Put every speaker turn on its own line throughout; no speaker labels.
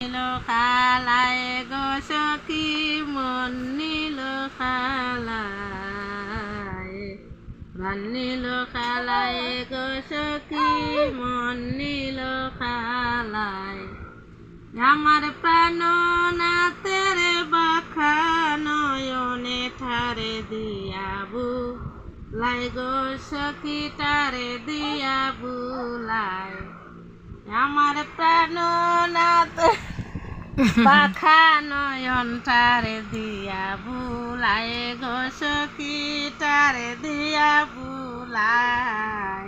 নীল খালায় গো সখী মন নীল খালায় প্রাণ নীল খালায় গো সখী মন নীল খালায় আমার প্রাণ নাতে রে বাখা নয়নে ঠারে দিয়াবু লাই গো সখী টারে দিয়াবু লাই। আমার প্রাণ নাতে পাখা নয়ন টারে দিয়া বুলাই গো সখী টারে দিয়া বুলাই।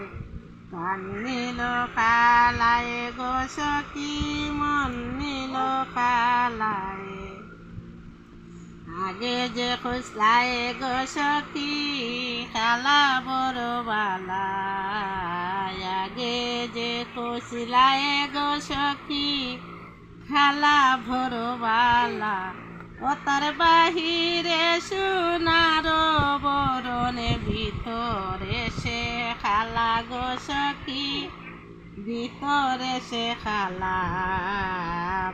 কান নীল কালায় গো সখী মন নীল কালায় আগে যে খুসলায় গো সখী খালা বড় বালা আগে যে খুসলায় গো সখী খালা ভোরবালা। ও তার বাহিরে সোনার বরণে ভিতরে সে খালা গো সখী, ভিতরে সে খালা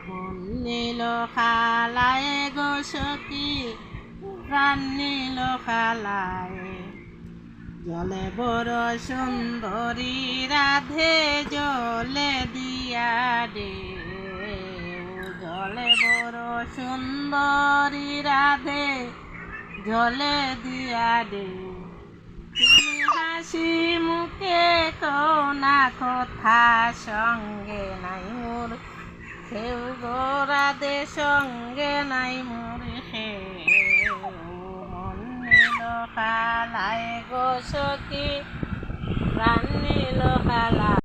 মন নীল খালায় গো সখী, প্রাণ নীল খালায়। জলে বড় সুন্দরী, রাধে জলে দিয়া বড় সুন্দরী রাধে জলে দিয়া দে। হাসি মুখে কোনা কথা, সঙ্গে নাই মোর কেউ গো রাধে, সঙ্গে নাই মোর হে মন নীল খালায় গো সখী, প্রাণ নীল